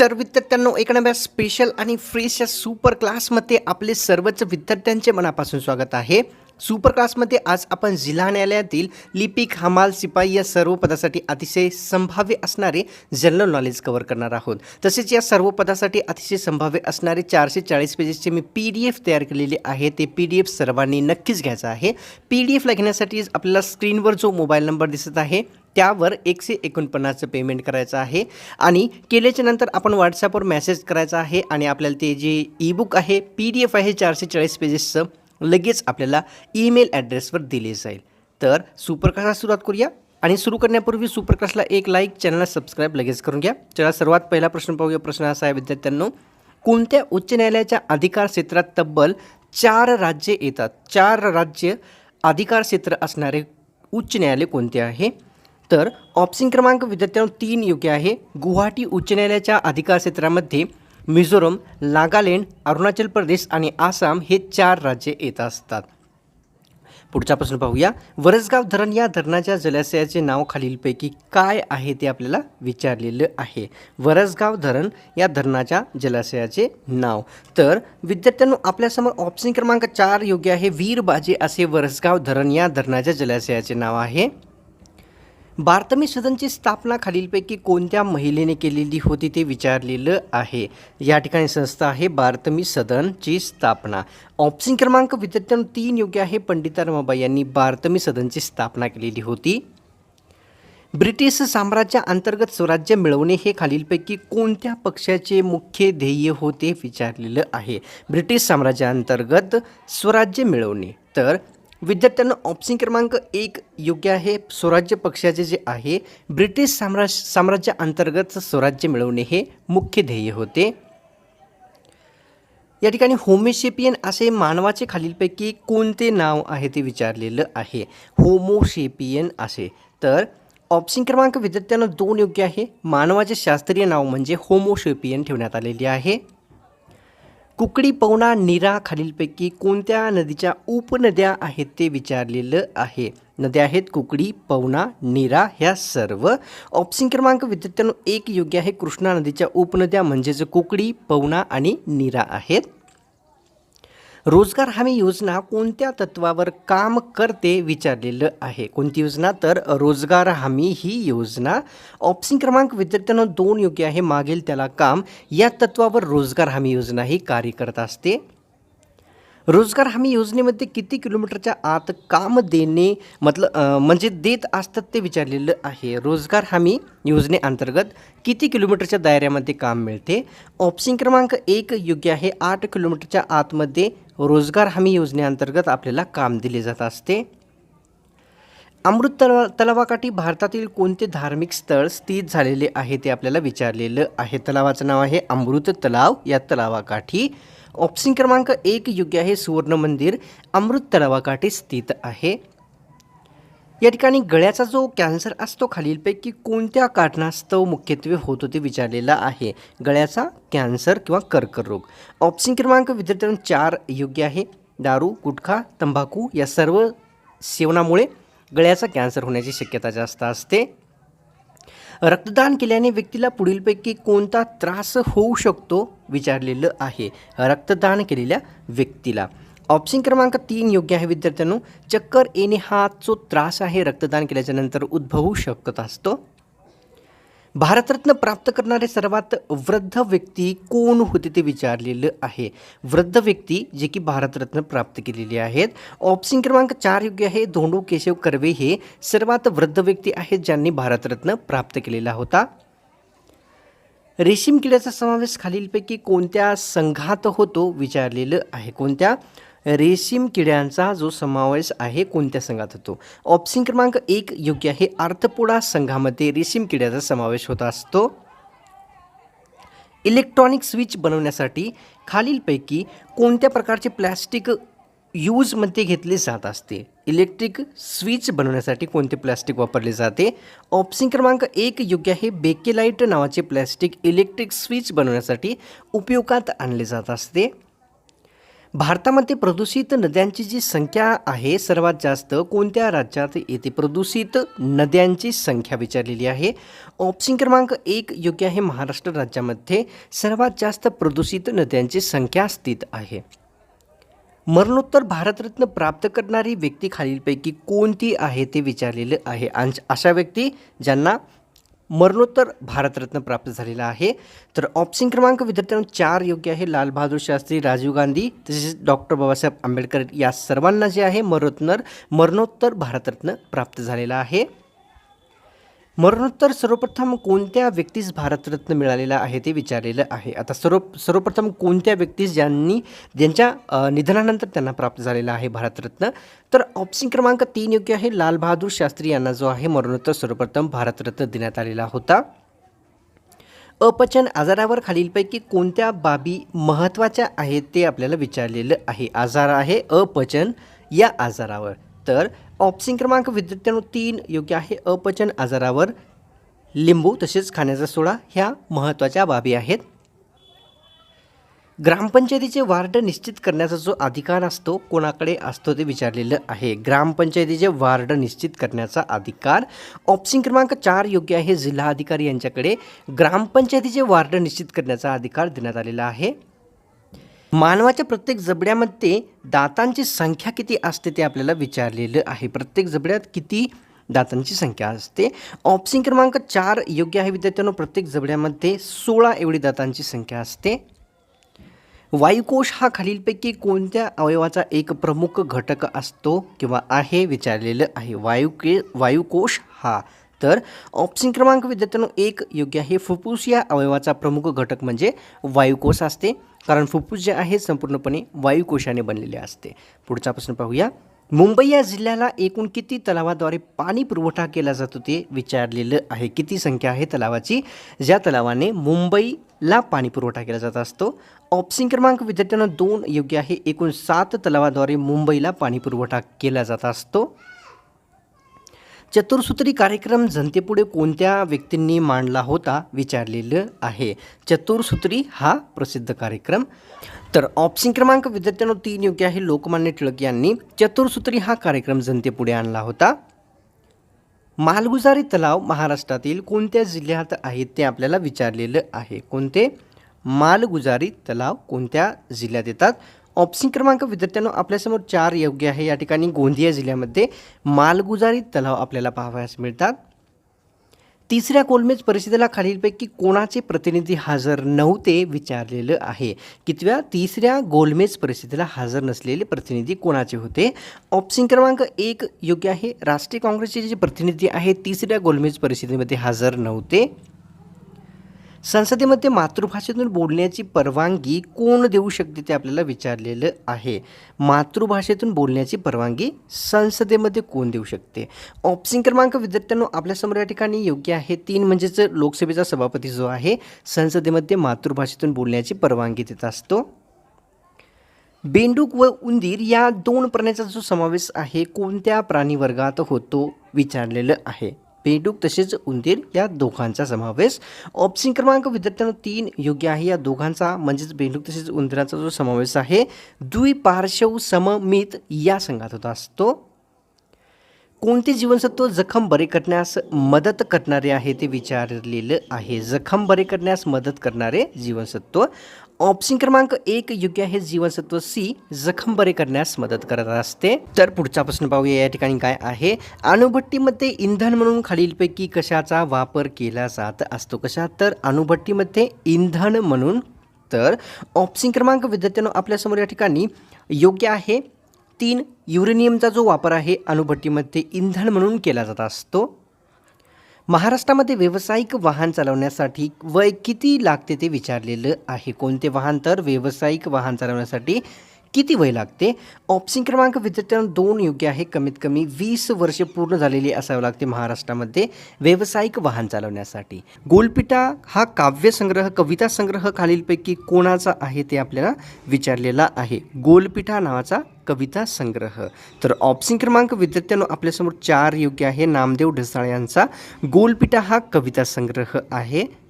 तर विद्यार्थ्यांनो एक नव्या स्पेशल आणि फ्रेश सुपर क्लासमध्ये आपले सर्वच विद्यार्थ्यांचे मनापासून स्वागत आहे. सुपरकास्टमध्ये आज आपण जिल्हा न्यायालयातील लिपिक हमाल सिपाई या सर्व पदासाठी अतिशय संभाव्य असणारे जनरल नॉलेज कव्हर करणार आहोत. तसेच या सर्व पदासाठी अतिशय संभाव्य असणारे चारशे चाळीस पेजेसचे मी पी डी एफ तयार केलेले आहे. ते पी डी एफ सर्वांनी नक्कीच घ्यायचं आहे. पी डी एफला घेण्यासाठी आपल्याला स्क्रीनवर जो मोबाईल नंबर दिसत आहे त्यावर एकशे एकोणपन्नासचं पेमेंट करायचं आहे. आणि केल्याच्यानंतर आपण व्हॉट्सॲपवर मेसेज करायचा आहे आणि आपल्याला ते जे ईबुक आहे पी डी एफ आहे चारशे चाळीस पेजेसचं लगेच आपल्याला ईमेल ॲड्रेसवर दिले जाईल. तर सुपरकास्टला सुरुवात करूया आणि सुरू करण्यापूर्वी सुपरकास्टला एक लाईक चॅनलला सबस्क्राईब लगेच करून घ्या. चला सर्वात पहिला प्रश्न पाहूया. प्रश्न असा आहे विद्यार्थ्यांनो कोणत्या उच्च न्यायालयाच्या अधिकार क्षेत्रात तब्बल चार राज्ये येतात? चार राज्य अधिकार क्षेत्र असणारे उच्च न्यायालय कोणते आहे? तर ऑप्शन क्रमांक विद्यार्थ्यांनो तीन योग्य आहे. गुवाहाटी उच्च न्यायालयाच्या अधिकार क्षेत्रामध्ये मिझोरम नागालँड अरुणाचल प्रदेश आणि आसाम हे चार राज्ये येत असतात. पुढचा प्रश्न पाहूया. वरसगाव धरण या धरणाच्या जलाशयाचे नाव खालीलपैकी काय आहे ते आपल्याला विचारलेलं आहे. वरसगाव धरण या धरणाच्या जलाशयाचे नाव. तर विद्यार्थ्यांनो आपल्यासमोर ऑप्शन क्रमांक चार योग्य आहे. वीरबाजी असे वरसगाव धरण या धरणाच्या जलाशयाचे नाव आहे. बारतमी सदनची स्थापना खालीलपैकी कोणत्या महिलेने केलेली होती ते विचारलेलं आहे. या ठिकाणी संस्था आहे बारतमी सदनची स्थापना. ऑप्शन क्रमांक विद्यार्थ्यांनो तीन योग्य आहे. पंडिता रमाबाई यांनी बारतमी सदनची स्थापना केलेली होती. ब्रिटिश साम्राज्या अंतर्गत स्वराज्य मिळवणे हे खालीलपैकी कोणत्या पक्षाचे मुख्य ध्येय होते विचारलेलं आहे. ब्रिटिश साम्राज्याअंतर्गत स्वराज्य मिळवणे. तर विद्यार्थ्यांना ऑप्शन क्रमांक एक योग्य आहे. स्वराज्य पक्षाचे जे आहे ब्रिटिश साम्राज्य साम्राज्याअंतर्गत स्वराज्य मिळवणे हे मुख्य ध्येय होते. या ठिकाणी होमोशेपियन असे मानवाचे खालीलपैकी कोणते नाव आहे ते विचारलेलं आहे. होमोशेपियन असे. तर ऑप्शन क्रमांक विद्यार्थ्यांना दोन योग्य आहे. मानवाचे शास्त्रीय नाव म्हणजे होमोशेपियन ठेवण्यात आलेले आहे. कुकडी पवना निरा खालीलपैकी कोणत्या नदीच्या उपनद्या आहेत ते विचारलेलं आहे. नद्या आहेत कुकडी पवना निरा ह्या सर्व. ऑप्शन क्रमांक विद्यार्थ्यांनो एक योग्य आहे. कृष्णा नदीच्या उपनद्या म्हणजेच कुकडी पवना आणि निरा आहेत. रोजगार हमी योजना कोणत्या तत्वावर काम करते विचारलेलं आहे. कोणती योजना? तर रोजगार हमी ही योजना. ऑप्शन क्रमांक विद्यार्थ्यांना दोन योग्य आहे. मागेल त्याला काम या तत्वावर रोजगार हमी योजना ही कार्य करत असते. रोजगार हमी योजनेमध्ये किती किलोमीटरच्या आत काम देणे मतलब म्हणजे देत असतात ते विचारलेलं आहे. रोजगार हमी योजनेअंतर्गत किती किलोमीटरच्या दायऱ्यामध्ये काम मिळते? ऑप्शन क्रमांक एक योग्य आहे. आठ किलोमीटरच्या आतमध्ये रोजगार हमी योजनेअंतर्गत आपल्याला काम दिले जात असते. अमृत तलावा तलावाकाठी भारतातील कोणते धार्मिक स्थळ स्थित झालेले आहे ते आपल्याला विचारलेलं आहे. तलावाचं नाव आहे अमृत तलाव या तलावाकाठी ऑप्शन क्रमांक एक योग्य आहे. सुवर्ण मंदिर अमृत तलावाकाठी स्थित आहे. या ठिकाणी गळ्याचा जो कॅन्सर असतो खालीलपैकी कोणत्या कारणास्तव मुख्यत्वे होतो ते विचारलेला आहे. गळ्याचा कॅन्सर किंवा कर्करोग. ऑप्शन क्रमांक विद्यार्थ्यांना चार योग्य आहे. दारू गुटखा तंबाखू या सर्व सेवनामुळे गळ्याचा कॅन्सर होण्याची शक्यता जास्त असते. रक्तदान केल्याने व्यक्तीला पुढीलपैकी कोणता त्रास होऊ शकतो विचारलेलं आहे. रक्तदान केलेल्या व्यक्तीला. ऑप्शन क्रमांक तीन योग्य आहे विद्यार्थ्यांनो. चक्कर येणे हा जो त्रास आहे रक्तदान केल्याच्यानंतर उद्भवू शकत असतो. भारतरत्न प्राप्त करणारे सर्वात वृद्ध व्यक्ती कोण होते ते विचारलेलं आहे. वृद्ध व्यक्ती जे की भारतरत्न प्राप्त केलेली आहेत. ऑप्शन क्रमांक चार योग्य आहे. धोंडू केशव कर्वे हे सर्वात वृद्ध व्यक्ती आहेत ज्यांनी भारतरत्न प्राप्त केलेला होता. रेशीम किड्याचा समावेश खालीलपैकी कोणत्या संघात होतो विचारलेलं आहे. कोणत्या? रेशीम किड्यांचा जो समावेश आहे कोणत्या संघात होतो? ऑप्शन क्रमांक एक योग्य आहे आर्थपोडा संघामध्ये रेशीम किड्याचा समावेश होत असतो. इलेक्ट्रॉनिक स्विच बनवण्यासाठी खालीलपैकी कोणत्या प्रकारचे प्लॅस्टिक यूजमध्ये घेतले जात असते? इलेक्ट्रिक स्विच बनवण्यासाठी कोणते प्लॅस्टिक वापरले जाते? ऑप्शन क्रमांक एक योग्य आहे बेकेलाईट नावाचे प्लॅस्टिक इलेक्ट्रिक स्विच बनवण्यासाठी उपयोगात आणले जात असते. भारतामध्ये प्रदूषित नद्यांची जी संख्या आहे सर्वात जास्त कोणत्या राज्यात येते प्रदूषित नद्यांची संख्या विचारलेली आहे? ऑप्शन क्रमांक एक योग्य आहे महाराष्ट्र राज्यामध्ये सर्वात जास्त प्रदूषित नद्यांची संख्या स्थित आहे. मरणोत्तर भारतरत्न प्राप्त करणारी व्यक्ती खालीलपैकी कोणती आहे ते विचारलेलं आहे. आणि अशा व्यक्ती ज्यांना मरणोत्तर भारतरत्न प्राप्त झालेला आहे. तर ऑप्शन क्रमांक विद्यार्थ्यांना चार योग्य आहे. लालबहादूर शास्त्री राजीव गांधी तसेच डॉक्टर बाबासाहेब आंबेडकर या सर्वांना जे आहे मरणोत्तर मरणोत्तर भारतरत्न प्राप्त झालेला आहे. मरणोत्तर सर्वप्रथम कोणत्या व्यक्तीस भारतरत्न मिळालेला आहे ते विचारलेलं आहे. आता सर्व सर्वप्रथम कोणत्या व्यक्तीस ज्यांनी ज्यांच्या निधनानंतर त्यांना प्राप्त झालेला आहे भारतरत्न? तर ऑप्शन क्रमांक तीन योग्य आहे. लालबहादूर शास्त्री यांना जो आहे मरणोत्तर सर्वप्रथम भारतरत्न देण्यात आलेला होता. अपचन आजारावर खालीलपैकी कोणत्या बाबी महत्त्वाच्या आहेत ते आपल्याला विचारलेलं आहे. आजार आहे अपचन या आजारावर. तर ऑप्शन क्रमांक विद्यार्थ्यांनो तीन योग्य आहे. अपचन आजारावर लिंबू तसेच खाण्याचा सोडा ह्या महत्त्वाच्या बाबी आहेत. ग्रामपंचायतीचे वार्ड निश्चित करण्याचा जो अधिकार असतो कोणाकडे असतो ते विचारलेलं आहे. ग्रामपंचायतीचे वार्ड निश्चित करण्याचा अधिकार ऑप्शन क्रमांक चार योग्य आहे. जिल्हाधिकारी यांच्याकडे ग्रामपंचायतीचे वार्ड निश्चित करण्याचा अधिकार देण्यात आलेला आहे. मानवाच्या प्रत्येक जबड्यामध्ये दातांची संख्या किती असते ते आपल्याला विचारलेलं आहे. प्रत्येक जबड्यात किती दातांची संख्या असते? ऑप्शन क्रमांक चार योग्य आहे विद्यार्थ्यांनो. प्रत्येक जबड्यामध्ये सोळा एवढी दातांची संख्या असते. वायुकोश हा खालीलपैकी कोणत्या अवयवाचा एक प्रमुख घटक असतो किंवा आहे विचारलेलं आहे. वायुके वायुकोश हा तर ऑप्शन क्रमांक विद्यार्थ्यांनो एक योग्य आहे. फुफ्फुस या अवयवाचा प्रमुख घटक म्हणजे वायुकोश असते. कारण फुफ्फुस जे आहे संपूर्णपणे वायुकोशाने बनलेले असते. पुढचा प्रश्न पाहूया. मुंबई या जिल्ह्याला एकूण किती तलावाद्वारे पाणी पुरवठा केला जातो ते विचारलेलं आहे. किती संख्या आहे तलावाची? ज्या तलावाने मुंबईला पाणी पुरवठा केला जात असतो. ऑप्शन क्रमांक विद्यार्थ्यांना दोन योग्य आहे. एकूण सात तलावाद्वारे मुंबईला पाणी पुरवठा केला जात असतो. चतुर्सूत्री कार्यक्रम जनतेपुढे कोणत्या व्यक्तींनी मांडला होता विचारलेलं आहे. चतुर्सूत्री हा प्रसिद्ध कार्यक्रम. तर ऑप्शन क्रमांक विद्यार्थ्यांनो तीन योग्य आहे. लोकमान्य टिळक यांनी चतुर्सूत्री हा कार्यक्रम जनतेपुढे आणला होता. मालगुजारी तलाव महाराष्ट्रातील कोणत्या जिल्ह्यात आहेत ते आपल्याला विचारलेलं आहे. कोणते? मालगुजारी तलाव कोणत्या जिल्ह्यात येतात? ऑप्शन क्रमांक विद्यार्थ्यांनो आपल्यासमोर चार योग्य आहे. या ठिकाणी गोंदिया जिल्ह्यामध्ये मालगुजारी तलाव आपल्याला पाहावयास मिळतात. तिसऱ्या गोलमेज परिषदेला खालीलपैकी कोणाचे प्रतिनिधी हजर नव्हते विचारलेलं आहे. कितव्या? तिसऱ्या गोलमेज परिषदेला हजर नसलेले प्रतिनिधी कोणाचे होते? ऑप्शन क्रमांक एक योग्य आहे. राष्ट्रीय काँग्रेसचे जे प्रतिनिधी आहेत तिसऱ्या गोलमेज परिषदेमध्ये हजर नव्हते. संसदेमध्ये मातृभाषेतून बोलण्याची परवानगी कोण देऊ शकते ते आपल्याला विचारलेलं आहे. मातृभाषेतून बोलण्याची परवानगी संसदेमध्ये कोण देऊ शकते? ऑप्शन क्रमांक विद्यार्थ्यांनो आपल्यासमोर या ठिकाणी योग्य आहे. तीन म्हणजेच लोकसभेचा सभापती जो आहे संसदेमध्ये मातृभाषेतून बोलण्याची परवानगी देत असतो. बेंडूक व उंदीर या दोन प्राण्याचा जो समावेश आहे कोणत्या प्राणीवर्गात होतो विचारलेलं आहे. बेंडूक तसेच उंदीर या दोघांचा समावेश. ऑप्शन क्रमांक विद्यार्थ्यांना तीन योग्य आहे. या दोघांचा म्हणजेच बेंडूक तसेच उंदराचा जो समावेश आहे द्विपार्श्व सममित या संघात होता असतो. कोणते जीवनसत्व जखम बरे करण्यास मदत करणारे आहे ते विचारलेलं आहे. जखम बरे करण्यास मदत करणारे जीवनसत्व. ऑप्शन क्रमांक एक योग्य आहे जीवनसत्व सी जखम बरे करण्यास मदत करत असते. तर पुढचा प्रश्न पाहूया या ठिकाणी काय आहे? अणुभट्टीमध्ये इंधन म्हणून खालीलपैकी कशाचा वापर केला जात असतो? कशा? तर अणुभट्टीमध्ये इंधन म्हणून. तर ऑप्शन क्रमांक विद्यार्थ्यांनो आपल्यासमोर या ठिकाणी योग्य आहे. तीन युरेनियमचा जो वापर आहे अणुभट्टीमध्ये इंधन म्हणून केला जात असतो. महाराष्ट्रामध्ये व्यावसायिक वाहन चालवण्यासाठी वय किती लागते ते विचारलेलं आहे. कोणते वाहन? तर व्यावसायिक वाहन चालवण्यासाठी किती वय लागते? ऑप्शन क्रमांक विद्यार्थ्यांना दोन योग्य आहे. कमीत कमी वीस वर्ष पूर्ण झालेली असावं लागते महाराष्ट्रामध्ये व्यावसायिक वाहन चालवण्यासाठी. गोलपिटा हा काव्यसंग्रह कविता संग्रह खालीलपैकी कोणाचा आहे ते आपल्याला विचारलेला आहे. गोलपिठा नावाचा कविता संग्रह. तर ऑप्शन क्रमांक विद्यार्थ्यांनो आपल्यासमोर चार योग्य आहे. नामदेव ढसाळ यांचा गोलपिठा हा कविता संग्रह आहे.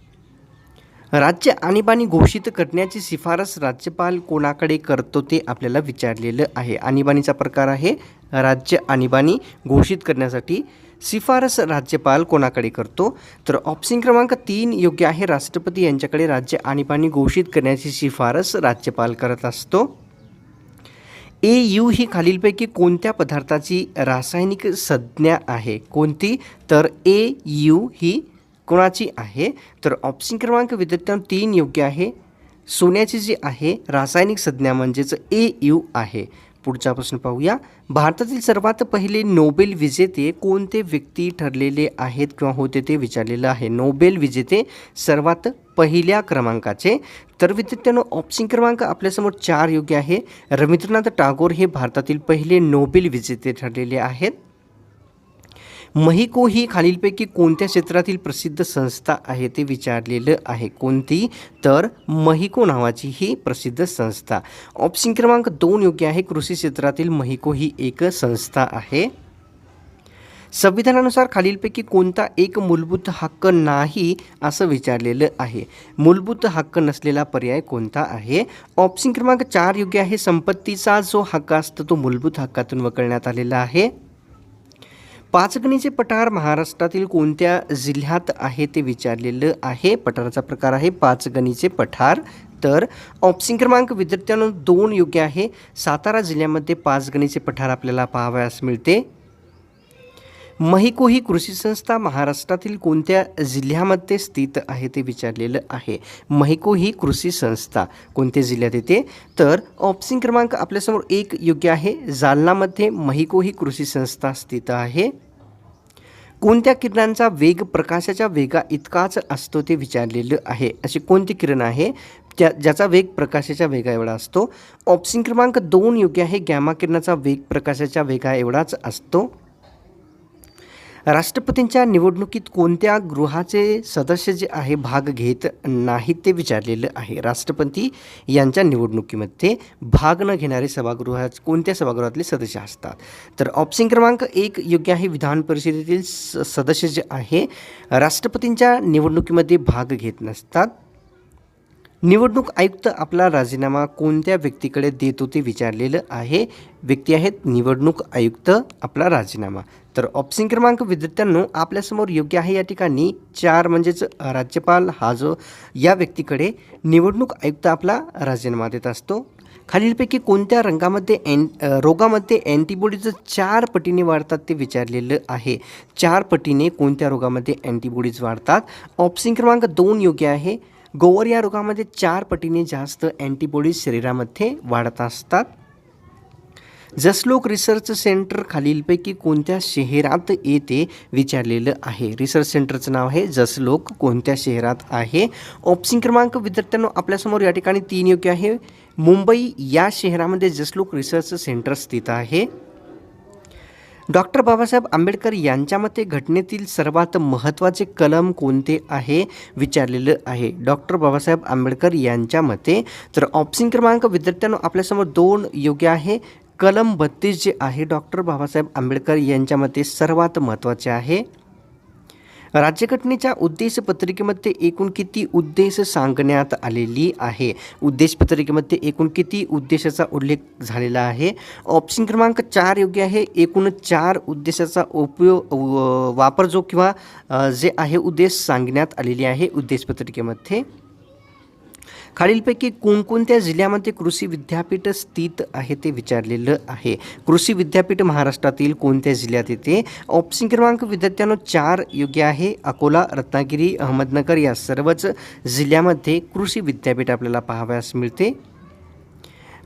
राज्य आणीबाणी घोषित करण्याची शिफारस राज्यपाल कोणाकडे करतो ते आपल्याला विचारलेलं आहे. आणीबाणीचा प्रकार आहे राज्य आणीबाणी घोषित करण्यासाठी शिफारस राज्यपाल कोणाकडे करतो? तर ऑप्शन क्रमांक तीन योग्य आहे. राष्ट्रपती यांच्याकडे राज्य आणीबाणी घोषित करण्याची शिफारस राज्यपाल करत असतो. ए यू ही खालीलपैकी कोणत्या पदार्थाची रासायनिक संज्ञा आहे? कोणती? तर ए यू ही कोणाची आहे? तर ऑप्शन क्रमांक विद्यार्थ्यांना तीन योग्य आहे. सोन्याची जी आहे रासायनिक संज्ञा म्हणजेच ए यू आहे. पुढचा प्रश्न पाहूया. भारतातील सर्वात पहिले नोबेल विजेते कोणते व्यक्ती ठरलेले आहेत किंवा होते ते विचारलेलं आहे. नोबेल विजेते सर्वात पहिल्या क्रमांकाचे. तर विद्यार्थ्यांनो ऑप्शन क्रमांक आपल्यासमोर चार योग्य आहे. रवींद्रनाथ टागोर हे भारतातील पहिले नोबेल विजेते ठरलेले आहेत. महिको ही खालीलपैकी कोणत्या क्षेत्रातील प्रसिद्ध संस्था आहे ते विचारलेलं आहे. कोणती? तर महिको नावाची ही प्रसिद्ध संस्था. ऑप्शन क्रमांक दोन योग्य आहे. कृषी क्षेत्रातील महिको ही एक संस्था आहे. संविधानानुसार खालीलपैकी कोणता एक मूलभूत हक्क नाही असं विचारलेलं आहे. मूलभूत हक्क नसलेला पर्याय कोणता आहे? ऑप्शन क्रमांक चार योग्य आहे. संपत्तीचा जो हक्क असतो तो मूलभूत हक्कातून वगळण्यात आलेला आहे. पाचगणीचे पठार महाराष्ट्रातील कोणत्या जिल्ह्यात आहे ते विचारलेलं आहे? पठाराचा प्रकार आहे पाचगणीचे पठार. तर ऑप्शन क्रमांक विद्यार्थ्यांनो दोन योग्य आहे. सातारा जिल्ह्यामध्ये पाचगणीचे पठार आपल्याला पाहावयास मिळते. महिको ही कृषी संस्था महाराष्ट्रातील कोणत्या जिल्ह्यामध्ये स्थित आहे ते विचारलेलं आहे. महिको ही कृषी संस्था कोणत्या जिल्ह्यात येते तर ऑप्शन क्रमांक आपल्यासमोर एक योग्य आहे. जालनामध्ये महिको ही कृषी संस्था स्थित आहे. कोणत्या किरणांचा वेग प्रकाशाच्या वेगा इतकाच असतो ते विचारलेलं आहे? अशी कोणती किरण आहे? त्या ज्याचा वेग प्रकाशाच्या वेगा एवढा असतो? ऑप्शन क्रमांक दोन योग्य आहे. गॅमा किरणाचा वेग प्रकाशाच्या वेगा एवढाच असतो. राष्ट्रपतींच्या निवडणुकीत कोणत्या गृहाचे सदस्य जे आहे भाग घेत नाहीत ते विचारलेलं आहे. राष्ट्रपती यांच्या निवडणुकीमध्ये भाग न घेणारे सभागृहा कोणत्या सभागृहातले सदस्य असतात? तर ऑप्शन क्रमांक एक योग्य आहे विधान परिषदेतील स सदस्य जे आहे राष्ट्रपतींच्या निवडणुकीमध्ये भाग घेत नसतात. निवडणूक आयुक्त आपला राजीनामा कोणत्या व्यक्तीकडे देतो ते विचारलेलं आहे. व्यक्ती आहेत निवडणूक आयुक्त आपला राजीनामा. तर ऑप्शन क्रमांक विद्यार्थ्यांनो आपल्यासमोर योग्य आहे या ठिकाणी. चार म्हणजेच राज्यपाल हा जो या व्यक्तीकडे निवडणूक आयुक्त आपला राजीनामा देत असतो. खालीलपैकी कोणत्या रंगामध्ये एन रोगामध्ये अँटीबॉडीजं चार पटीने वाढतात ते विचारलेलं आहे. चार पटीने कोणत्या रोगामध्ये अँटीबॉडीज वाढतात? ऑप्शन क्रमांक दोन योग्य आहे. गोवर या रोगामध्ये चार पटीने जास्त अँटीबॉडीज शरीरामध्ये वाढत असतात. जसलोक रिसर्च सेंटर खालीलपैकी कोणत्या शहरात येते विचारलेलं आहे. रिसर्च सेंटरचं नाव आहे जसलोक कोणत्या शहरात आहे. ऑप्शन क्रमांक विद्यार्थ्यांनो आपल्यासमोर या ठिकाणी तीन योग्य आहे. मुंबई या शहरामध्ये जसलोक रिसर्च सेंटर स्थित आहे. डॉक्टर बाबासाहेब आंबेडकर यांच्या मते घटनेतील सर्वात महत्त्वाचे कलम कोणते आहे विचारलेलं आहे. डॉक्टर बाबासाहेब आंबेडकर यांच्या मते तर ऑप्शन क्रमांक विद्यार्थ्यांनो आपल्यासमोर दोन योग्य आहे. कलम बत्तीस जे आहे डॉक्टर बाबासाहेब आंबेडकर यांच्या मते सर्वात महत्त्वाचे आहे. राज्यघटनेच्या उद्देश पत्रिकेमध्ये एकूण किती उद्देश सांगण्यात आलेली आहे? उद्देश पत्रिकेमध्ये एकूण किती उद्देशाचा उल्लेख झालेला आहे? ऑप्शन क्रमांक चार योग्य आहे. एकूण चार उद्देशाचा उपयोग वापर जो किंवा जे आहे उद्देश सांगण्यात आलेली आहे उद्देश पत्रिकेमध्ये खालीलपैकी कोणकोणत्या जिल्ह्यामध्ये कृषी विद्यापीठ स्थित आहे ते विचारलेलं आहे. कृषी विद्यापीठ महाराष्ट्रातील कोणत्या जिल्ह्यात येते? ऑप्शन क्रमांक विद्यार्थ्यांनो चार योग्य आहे. अकोला रत्नागिरी अहमदनगर या सर्वच जिल्ह्यामध्ये कृषी विद्यापीठ आपल्याला पाहावयास मिळते.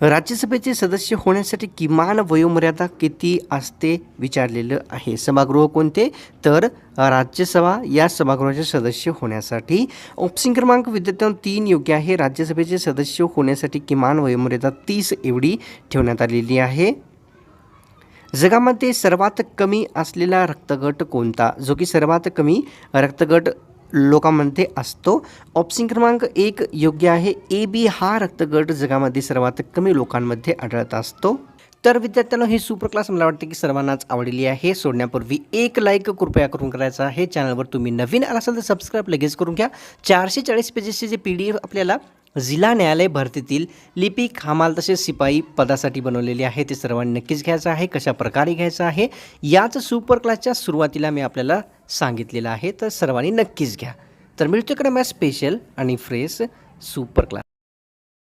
राज्यसभेचे सदस्य होण्यासाठी किमान वयोमर्यादा किती असते विचारलेलं आहे. सभागृह कोणते? तर राज्यसभा या सभागृहाचे सदस्य होण्यासाठी ऑप्शन क्रमांक विद्यार्थ्यांना तीन योग्य आहे. राज्यसभेचे सदस्य होण्यासाठी किमान वयोमर्यादा तीस एवढी ठेवण्यात आलेली आहे. जगामध्ये सर्वात कमी असलेला रक्तगट कोणता? जो की सर्वात कमी रक्तगट लोकांमध्ये असतो. ऑप्शन क्रमांक एक योग्य आहे. ए बी हा रक्तगट जगामध्ये सर्वात कमी लोकांमध्ये आढळत असतो. तर विद्यार्थ्यांनो ही सुपर क्लास मला वाटतं की सर्वांनाच आवडली आहे. सोडण्यापूर्वी एक लाईक कृपया करून करायचा आहे. चॅनलवर तुम्ही नवीन आला असाल तर सबस्क्राईब लगेच करून घ्या. चारशे चाळीस पेजेसचे जे पी डी एफ आपल्याला जिल्हा न्यायालय भरतीतील लिपिक हमाल तसेच शिपाई पदासाठी बनवलेले आहे. ते सर्वांनी नक्कीच घ्यायचं आहे कशा प्रकारे घ्यायचं आहे याच सुपर क्लासच्या सुरुवातीला मी आपल्याला सांगितलेलं आहे. तर सर्वांनी नक्कीच घ्या. तर मिळतो इकडे मॅ स्पेशल आणि फ्रेश सुपर क्लास